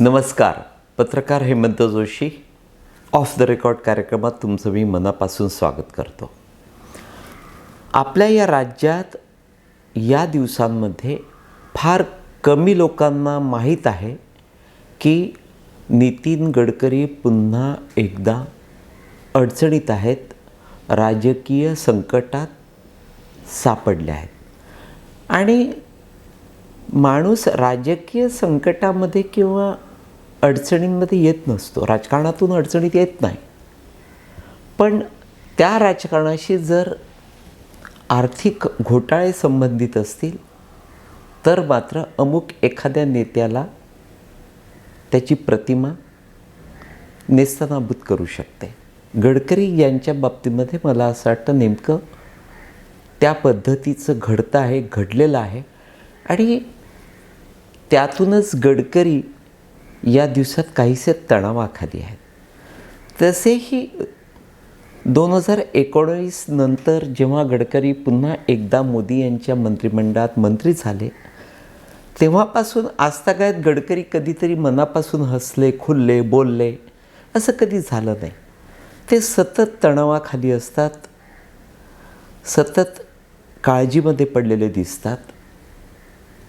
नमस्कार. पत्रकार Hemant Joshi off the record कार्यक्रमात तुमचं मी मनापासून स्वागत करतो. आपल्या या राज्यात या दिवसांमध्ये फार कमी लोकांना माहीत आहे की नितीन गडकरी पुन्हा एकदा अडचणीत आहेत राजकीय संकटात सापडले आहेत. आणि माणूस राजकीय संकटामध्ये किंवा अडचणींमध्ये येत नसतो. राजकारणातून अडचणीत येत नाही. पण त्या राजकारणाशी जर आर्थिक घोटाळे संबंधित असतील तर मात्र अमुक एखाद्या नेत्याला त्याची प्रतिमा नेस्तनाबूत करू शकते. गडकरी यांच्या बाबतीमध्ये मला असं वाटतं नेमकं त्या पद्धतीचं घडतं आहे घडलेलं आहे. आणि त्यातूनच गडकरी या दिवसात काहीसे तणावाखाली आहेत. तसेही दोन हजार एकोणीस नंतर जेव्हा गडकरी पुन्हा एकदा मोदी यांच्या मंत्रिमंडळात मंत्री झाले तेव्हापासून आजतागायत गडकरी कधीतरी मनापासून हसले खुलले बोलले असं कधी झालं नाही. ते सतत तणावाखाली असतात सतत काळजीमध्ये पडलेले दिसतात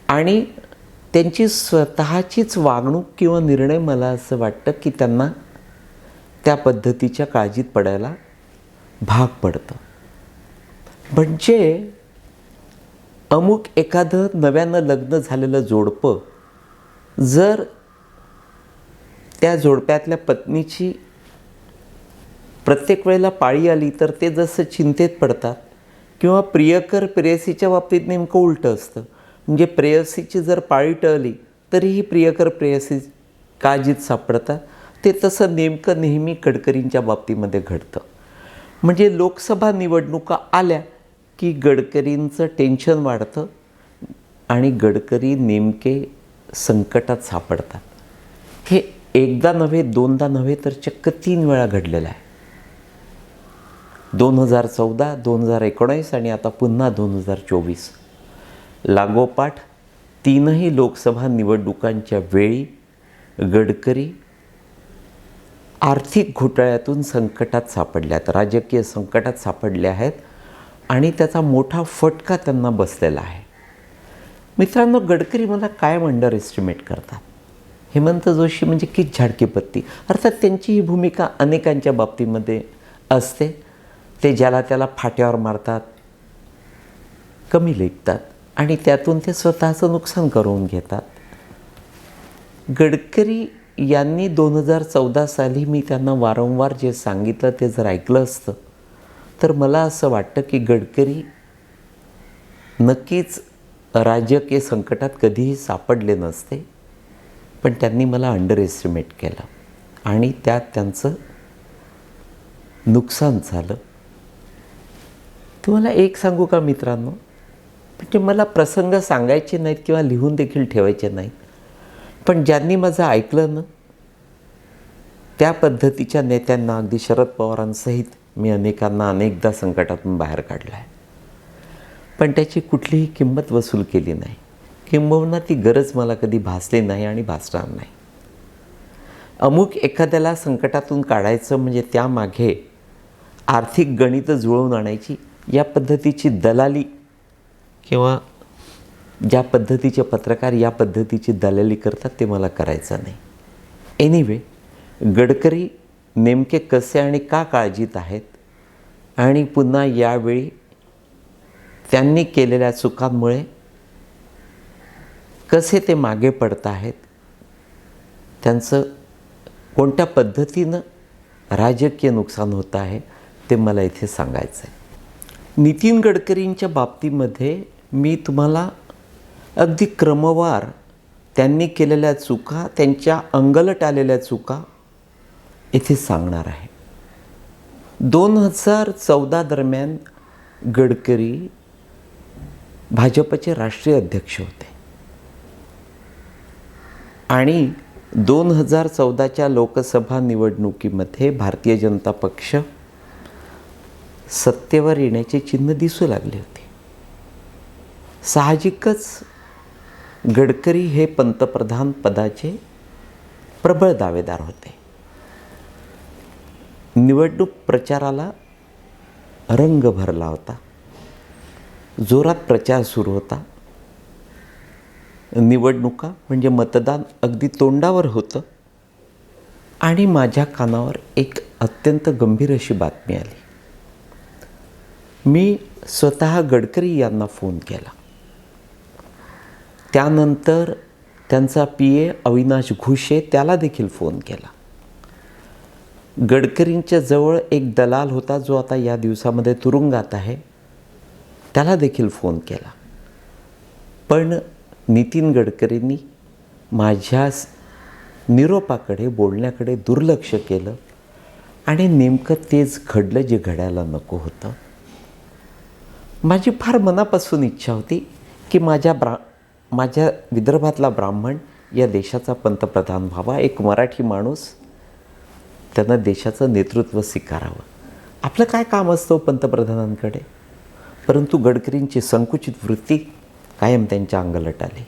आणि त्यांची स्वतःचीच वागणूक किंवा निर्णय मला असं वाटतं की त्यांना त्या पद्धतीच्या काळजीत पडायला भाग पडतं. म्हणजे अमुक एखादं नव्यानं लग्न झालेलं जोडपं जर त्या जोडप्यातल्या पत्नीची प्रत्येक वेळेला पाळी आली तर ते जसं चिंतेत पडतात किंवा प्रियकर प्रेयसीच्या बाबतीत नेमकं उलटं असतं. म्हणजे प्रेयसीची जर पाळी टळली तरीही प्रियकर प्रेयसी काळजीत सापडतात. ते तसं नेमकं नेहमी गडकरींच्या बाबतीमध्ये घडतं. म्हणजे लोकसभा निवडणुका आल्या की गडकरींचं टेन्शन वाढतं आणि गडकरी नेमके संकटात सापडतात. हे एकदा नव्हे दोनदा नव्हे तर चक्क तीन वेळा घडलेलं आहे. दोन हजार चौदा दोन हजार एकोणीस आणि आता पुन्हा दोन हजार चोवीस. लागोपाठ तीनही लोकसभा निवडणुकांच्या वेळी गडकरी आर्थिक घोटाळ्यातून संकटात सापडल्यात आहेत राजकीय संकटात सापडले आहेत आणि त्याचा मोठा फटका त्यांना बसलेला आहे. मित्रांनो गडकरी मला कायम अंडर एस्टिमेट करतात? हेमंत जोशी म्हणजे की झाडकी पत्ती अर्थात त्यांची ही भूमिका अनेकांच्या बाबतीमध्ये असते. ते ज्याला त्याला फाट्यावर मारतात कमी लेखतात. आणि त्यातून ते स्वतःचं नुकसान करून घेतात. गडकरी यांनी दोन हजार चौदा साली मी त्यांना वारंवार जे सांगितलं ते जर ऐकलं असतं तर मला असं वाटतं की गडकरी नक्कीच राजकीय संकटात कधीही सापडले नसते पण त्यांनी मला अंडर एस्टिमेट केलं. आणि त्यात त्यांचं नुकसान झालं. तुम्हाला एक सांगू का मित्रांनो? म्हणजे मला प्रसंग सांगायचे नाहीत किंवा लिहून देखील ठेवायचे नाहीत. पण ज्यांनी माझं ऐकलं ना त्या पद्धतीच्या नेत्यांना अगदी शरद पवारांसहित मी अनेकांना अनेकदा संकटातून बाहेर काढलं आहे. पण त्याची कुठलीही किंमत वसूल केली नाही. किंबहुना ती गरज मला कधी भासली नाही आणि भासणार नाही. अमुक एखाद्याला संकटातून काढायचं म्हणजे त्यामागे आर्थिक गणितं जुळवून आणायची या पद्धतीची दलाली किंवा ज्या पद्धतीचे पत्रकार या पद्धतीची दलाली करतात ते मला करायचं नाही. एनिवे गडकरी नेमके कसे आणि का काळजीत आहेत आणि पुन्हा यावेळी त्यांनी केलेल्या चुकांमुळे कसे ते मागे पडत आहेत त्यांचं कोणत्या पद्धतीनं राजकीय नुकसान होतं आहे ते मला इथे सांगायचं आहे नितीन गडकरींच्या बाबतीमध्ये मी तुम्हाला अगदी क्रमवार त्यांनी केलेल्या चुका त्यांच्या अंगलट आलेल्या चुका इथे सांगणार आहे. दोन हजार चौदा दरम्यान गडकरी भाजपचे राष्ट्रीय अध्यक्ष होते. आणि दोन हजार चौदाच्या लोकसभा निवडणुकीमध्ये भारतीय जनता पक्ष सत्तेवर येण्याचे चिन्ह दिसू लागले होते. साहजिकच गडकरी हे पंतप्रधान पदाचे प्रबळ दावेदार होते. निवडणूक प्रचाराला रंग भरला होता. जोरात प्रचार सुरू होता. निवडणुका म्हणजे मतदान अगदी तोंडावर होतं. आणि माझ्या कानावर एक अत्यंत गंभीर अशी बातमी आली. मी स्वतः गडकरी यांना फोन केला. त्यानंतर त्यांचा पी ए अविनाश घुशे त्याला देखील फोन केला. गडकरींच्या जवळ एक दलाल होता जो आता या दिवसामध्ये तुरुंगात आहे त्याला देखील फोन केला. पण नितीन गडकरींनी माझ्या निरोपाकडे बोलण्याकडे दुर्लक्ष केलं आणि नेमकं तेच घडलं जे घडायला नको होतं. माझी फार मनापासून इच्छा होती की माझ्या ब्रा माझ्या विदर्भातला ब्राह्मण या देशाचा पंतप्रधान व्हावा एक मराठी माणूस त्यानं देशाचं नेतृत्व स्वीकारावं. आपलं काय काम असतं पंतप्रधानांकडे? परंतु गडकरींची संकुचित वृत्ती कायम त्यांच्या अंगलट आली.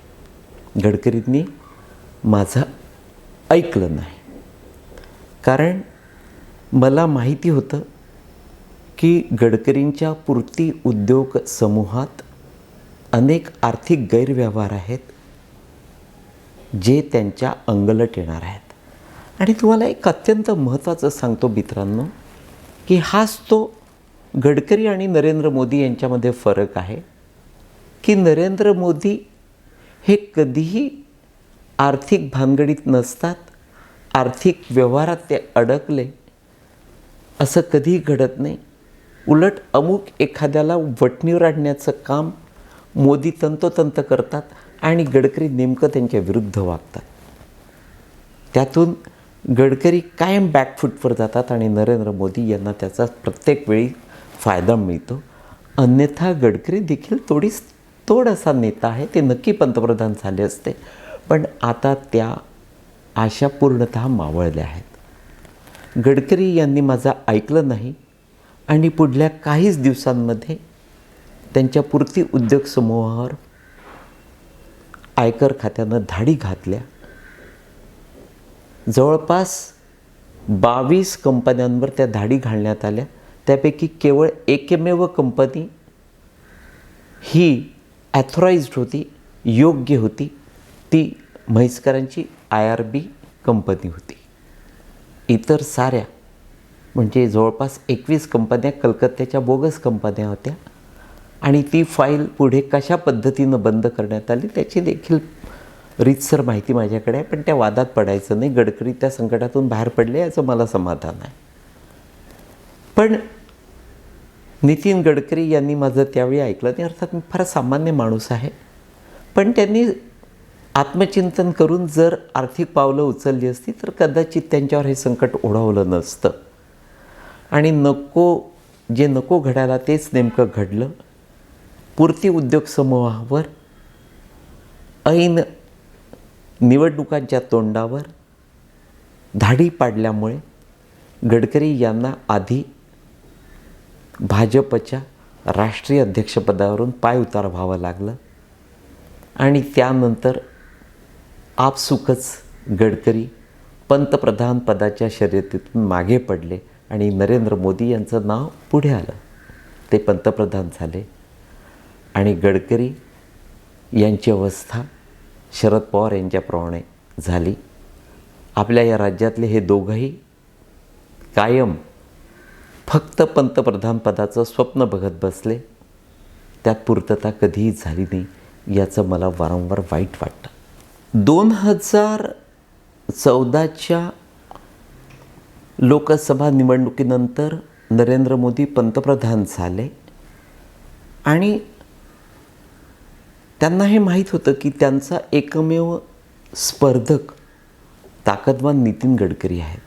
गडकरींनी माझं ऐकलं नाही. कारण मला माहिती होतं की गडकरींच्या पूर्ती उद्योग समूहात अनेक आर्थिक गैरव्यवहार आहेत जे त्यांच्या अंगलट येणार आहेत. आणि तुम्हाला एक अत्यंत महत्त्वाचं सांगतो मित्रांनो की हाच तो गडकरी आणि नरेंद्र मोदी यांच्यामध्ये फरक आहे की नरेंद्र मोदी हे कधीही आर्थिक भानगडीत नसतात आर्थिक व्यवहारात ते अडकले असं कधीही घडत नाही. उलट अमुक एखाद्याला वटणीवर आणण्याचं काम मोदी तंतोतंत करतात आणि गडकरी नेमकं त्यांच्या विरुद्ध वागतात. त्यातून गडकरी कायम बॅकफूटवर जातात आणि नरेंद्र मोदी यांना त्याचा प्रत्येक वेळी फायदा मिळतो. अन्यथा गडकरी देखील थोडीच तोड असा नेता आहे ते नक्की पंतप्रधान झाले असते. पण आता त्या आशा पूर्णतः मावळल्या आहेत. गडकरी यांनी माझं ऐकलं नाही आणि पुढल्या काहीच दिवसांमध्ये त्यांच्यापुरती उद्योग समूहावर आयकर खात्यानं धाडी घातल्या. जवळपास बावीस कंपन्यांवर त्या धाडी घालण्यात आल्या. त्यापैकी केवळ एकमेव कंपनी ही ॲथॉराइज्ड होती योग्य होती. ती म्हैसकरांची आय आर बी कंपनी होती. इतर साऱ्या म्हणजे जवळपास एकवीस कंपन्या कलकत्त्याच्या बोगस कंपन्या होत्या. आणि ती फाईल पुढे कशा पद्धतीनं बंद करण्यात आली त्याची देखील रीतसर माहिती माझ्याकडे आहे. पण त्या वादात पडायचं नाही. गडकरी त्या संकटातून बाहेर पडले याचं मला समाधान आहे. पण नितीन गडकरी यांनी माझं त्यावेळी ऐकलं नाही. अर्थात मी फार सामान्य माणूस आहे. पण त्यांनी आत्मचिंतन करून जर आर्थिक पावलं उचलली असती तर कदाचित त्यांच्यावर हे संकट ओढावलं नसतं. आणि नको जे नको घडायला तेच नेमकं घडलं. पूर्ती उद्योग समूहावर ऐन निवडणुकांच्या तोंडावर धाडी पाडल्यामुळे गडकरी यांना आधी भाजपच्या राष्ट्रीय अध्यक्षपदावरून पाय उतार व्हावं लागलं आणि त्यानंतर आपसुकच गडकरी पंतप्रधान पदाच्या शर्यतीतून मागे पडले आणि नरेंद्र मोदी यांचं नाव पुढे आलं. ते पंतप्रधान झाले. आणि गडकरी यांची अवस्था शरद पवार यांच्याप्रमाणे झाली. आपल्या या राज्यातले हे दोघंही कायम फक्त पंतप्रधानपदाचं स्वप्न बघत बसले. त्यात पूर्तता कधीही झाली नाही याचं मला वारंवार वाईट वाटतं. दोन हजार चौदाच्या लोकसभा निवडणुकीनंतर नरेंद्र मोदी पंतप्रधान झाले आणि त्यांना हे माहीत होतं की त्यांचा एकमेव स्पर्धक ताकदवान नितीन गडकरी आहेत.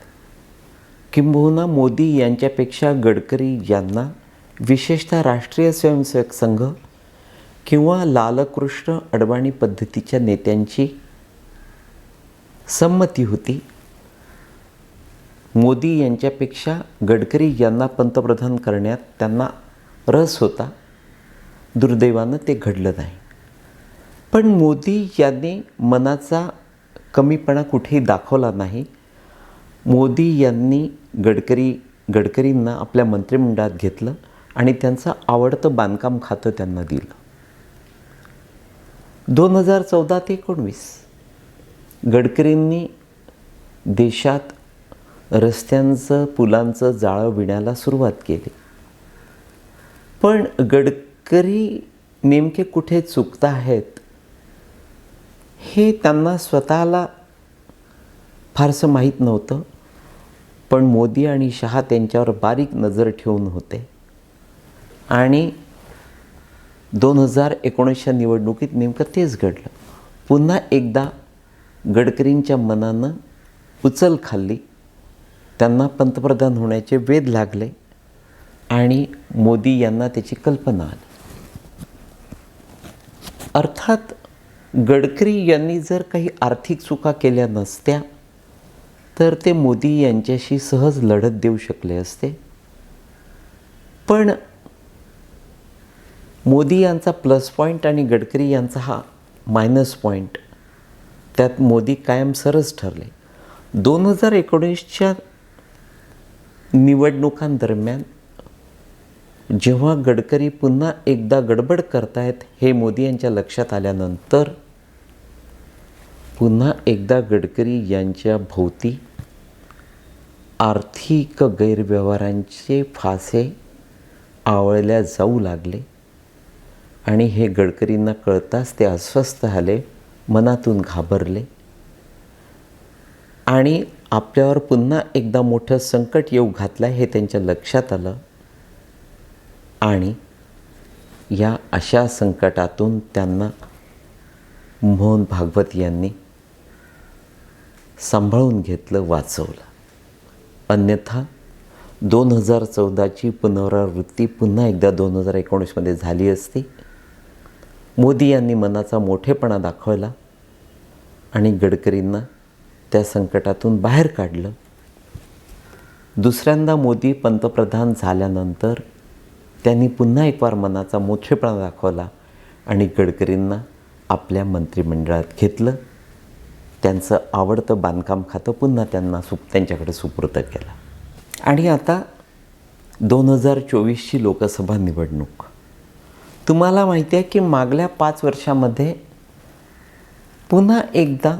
किंबहुना मोदी यांच्यापेक्षा गडकरी यांना विशेषतः राष्ट्रीय स्वयंसेवक संघ किंवा लालकृष्ण अडवाणी पद्धतीच्या नेत्यांची संमती होती. मोदी यांच्यापेक्षा गडकरी यांना पंतप्रधान करण्यात त्यांना रस होता. दुर्दैवानं ते घडलं नाही. पण मोदी यांनी मनाचा कमीपणा कुठेही दाखवला नाही. मोदी यांनी गडकरी गडकरींना आपल्या मंत्रिमंडळात घेतलं आणि त्यांचं आवडतं बांधकाम खातं त्यांना दिलं. दोन हजार चौदा ते एकोणवीस गडकरींनी देशात रस्त्यांचं पुलांचं जाळं विण्याला सुरुवात केली. पण गडकरी नेमके कुठे चुकता आहेत हे त्यांना स्वतःला फारसं माहीत नव्हतं पण मोदी आणि शहा त्यांच्यावर बारीक नजर ठेवून होते. आणि दोन हजार एकोणीसच्या निवडणुकीत नेमकं तेच घडलं. पुन्हा एकदा गडकरींच्या मनानं उचल खाल्ली. त्यांना पंतप्रधान होण्याचे वेध लागले आणि मोदी यांना त्याची कल्पना आली. अर्थात गडकरी यांनी जर काही आर्थिक चुका केल्या नसत्या तर ते मोदी यांच्याशी सहज लढत देऊ शकले असते. पण मोदी यांचा प्लस पॉईंट आणि गडकरी यांचा हा मायनस पॉईंट त्यात मोदी कायम सरस ठरले. दोन हजार एकोणीसच्या निवडणुकांदरम्यान जेव्हा गडकरी पुन्हा एकदा गडबड करतायत हे मोदी यांच्या लक्षात आल्यानंतर पुन्हा एकदा गडकरी यांच्या भोवती आर्थिक गैरव्यवहारांचे फासे आवळल्या जाऊ लागले आणि हे गडकरींना कळताच ते अस्वस्थ झाले मनातून घाबरले. आणि आपल्यावर पुन्हा एकदा मोठं संकट येऊ घातलं हे त्यांच्या लक्षात आलं. आणि या अशा संकटातून त्यांना मोहन भागवत यांनी सांभाळून घेतलं वाचवलं. अन्यथा दोन हजार चौदाची पुनरावृत्ती पुन्हा एकदा दोन हजार एकोणीसमध्ये झाली असती. मोदी यांनी मनाचा मोठेपणा दाखवला आणि गडकरींना त्या संकटातून बाहेर काढलं. दुसऱ्यांदा मोदी पंतप्रधान झाल्यानंतर त्यांनी पुन्हा एक वार मनाचा मोठेपणा दाखवला आणि गडकरींना आपल्या मंत्रिमंडळात घेतलं. त्यांचं आवडतं बांधकाम खातं पुन्हा त्यांना सुप त्यांच्याकडे सुपूर्द केलं. आणि आता दोन हजार चोवीसची लोकसभा निवडणूक. तुम्हाला माहिती आहे की मागल्या पाच वर्षामध्ये पुन्हा एकदा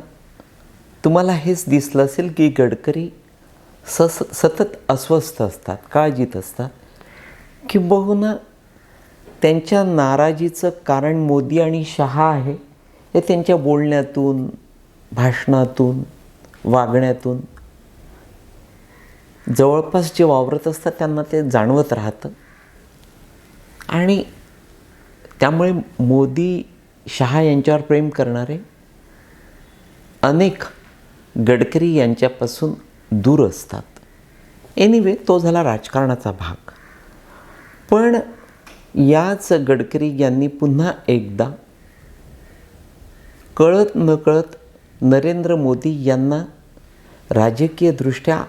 तुम्हाला हेच दिसलं असेल की गडकरी सस सतत अस्वस्थ असतात काळजीत असतात किंबहुना त्यांच्या नाराजीचं कारण मोदी आणि शहा आहे हे त्यांच्या बोलण्यातून भाषणातून वागण्यातून. जवळपास जे वावरत असतात त्यांना ते जाणवत राहतं. आणि त्यामुळे मोदी शहा यांच्यावर प्रेम करणारे अनेक गडकरी यांच्यापासून दूर असतात. एनिवे तो झाला राजकारणाचा भाग. पण याच गडकरी यांनी पुन्हा एकदा कळत नकळत नरेंद्र मोदी यांना राजकीयदृष्ट्या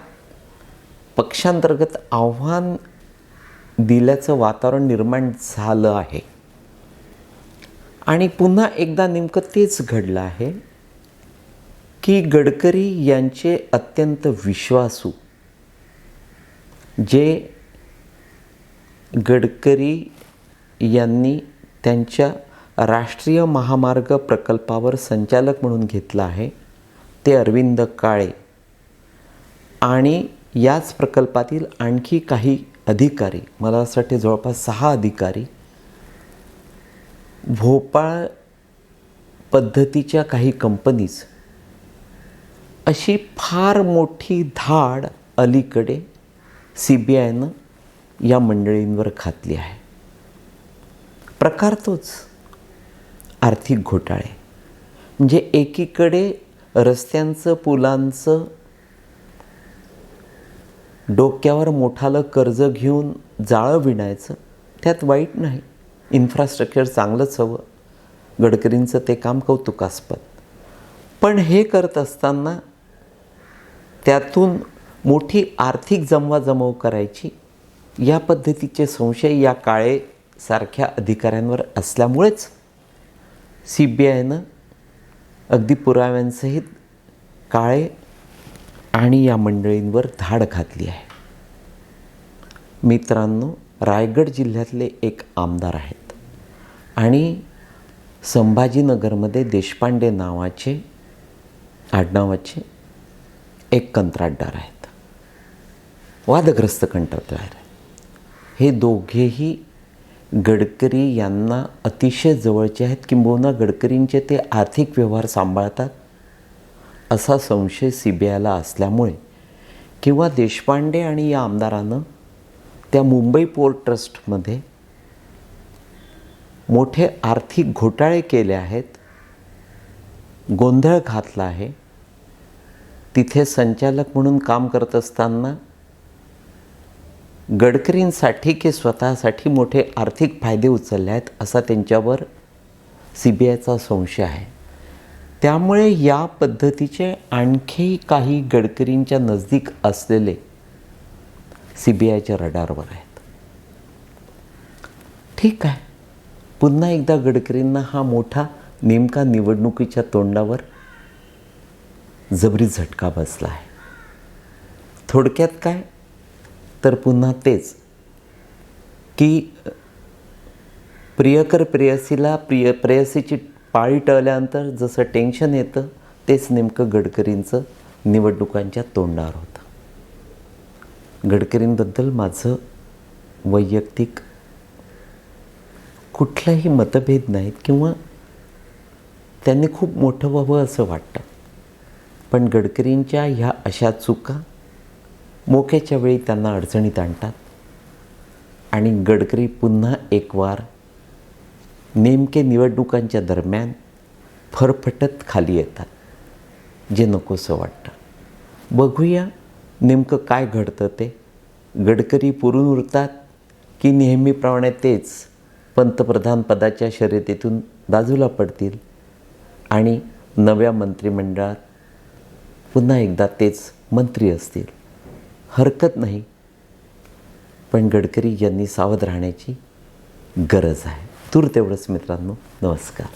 पक्षांतर्गत आव्हान दिल्याचं वातावरण निर्माण झालं आहे. आणि पुन्हा एकदा नेमकं तेच घडलं आहे की गडकरी यांचे अत्यंत विश्वासू जे गडकरी यांनी त्यांच्या राष्ट्रीय महामार्ग प्रकल्पावर संचालक म्हणून घेतलं आहे ते अरविंद काळे. आणि याच प्रकल्पातील आणखी काही अधिकारी मला असं वाटते जवळपास सहा अधिकारी भोपाळ पद्धतीच्या काही कंपनीज अशी फार मोठी धाड अलीकडे सी बी आयनं या मंडळींवर घातली आहे. प्रकार तोच. आर्थिक घोटाळे. म्हणजे एकीकडे रस्त्यांचं पुलांचं डोक्यावर मोठालं कर्ज घेऊन जाळं विणायचं त्यात वाईट नाही. इन्फ्रास्ट्रक्चर चांगलंच हवं. गडकरींचं ते काम कौतुकास्पद. पण हे करत असताना त्यातून मोठी आर्थिक जमवाजमव करायची या पद्धतीचे संशय या काळे सारख्या अधिकाऱ्यांवर असल्यामुळेच सी बी आयनं अगदी पुराव्यांसहित काळे आणि या मंडळींवर धाड घातली आहे. मित्रांनो रायगड जिल्ह्यातले एक आमदार आहेत आणि संभाजीनगरमध्ये देशपांडे नावाचे आडनावाचे एक कंत्राटदार आहेत. वादग्रस्त कंत्राटदार हे दोघेही गडकरी यांना अतिशय जवळचे आहेत. किंबहुना गडकरींचे ते आर्थिक व्यवहार सांभाळतात. असा संशय सी बी आयला असल्यामुळे किंवा देशपांडे आणि या आमदारानं त्या मुंबई पोर्ट ट्रस्टमध्ये मोठे आर्थिक घोटाळे केले आहेत. गोंधळ घातला आहे. तिथे संचालक म्हणून काम करत असताना गडकरींसाठी की स्वतःसाठी मोठे आर्थिक फायदे उचलले आहेत असा त्यांच्यावर सी बी आयचा संशय आहे. त्यामुळे या पद्धतीचे आणखी काही गडकरींच्या नजदीक असलेले सी बी आयच्या रडारवर आहेत. ठीक आहे. पुन्हा एकदा गडकरींना हा मोठा नेमका निवडणुकीच्या तोंडावर जबरी झटका बसला आहे. थोडक्यात काय? तर पुन्हा तेच. की प्रियकर प्रेयसीला प्रिय प्रेयसीची पाळी टळल्यानंतर जसं टेन्शन येतं तेच नेमकं गडकरींचं निवडणुकांच्या तोंडावर होतं. गडकरींबद्दल माझं वैयक्तिक कुठलाही मतभेद नाहीत किंवा त्यांनी खूप मोठं व्हावं असं वाटतं. पण गडकरींच्या ह्या अशा चुका मोक्याच्या वेळी त्यांना अडचणीत आणतात. आणि गडकरी पुन्हा एक वार नेमके निवडणुकांच्या दरम्यान फरफटत खाली येतात जे नकोसं वाटतं. बघूया नेमकं काय घडतं ते. गडकरी पुरून उरतात की नेहमीप्रमाणे तेच पंतप्रधान पदाच्या शर्यतीतून बाजूला पडतील आणि नव्या मंत्रिमंडळात पुन्हा एकदा तेच मंत्री असतील. हरकत नाही. पण गडकरी यांनी सावध राहण्याची गरज आहे. तूर तेवढंच मित्रांनो नमस्कार.